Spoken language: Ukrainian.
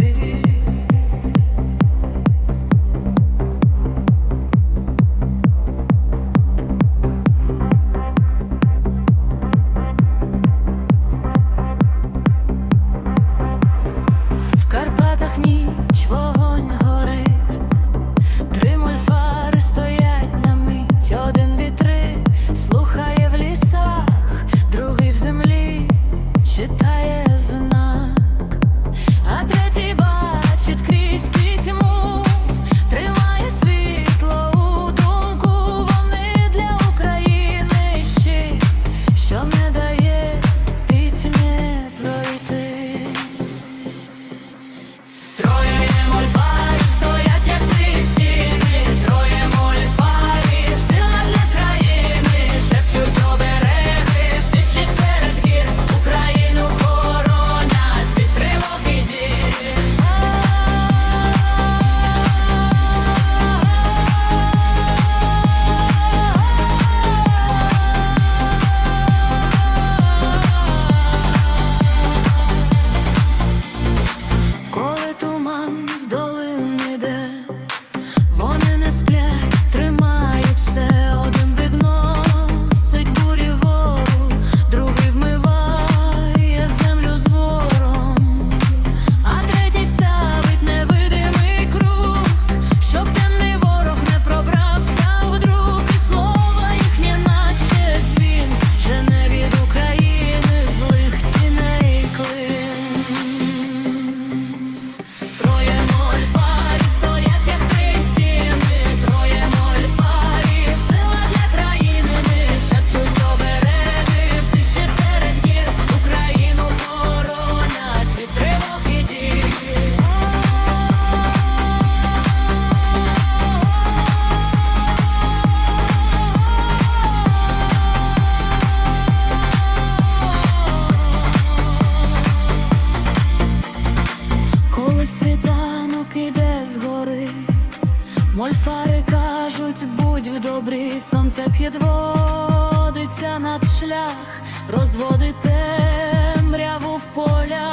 Living Мольфари кажуть, будь в добрі, сонце підводиться над шлях, розводить темряву в полях.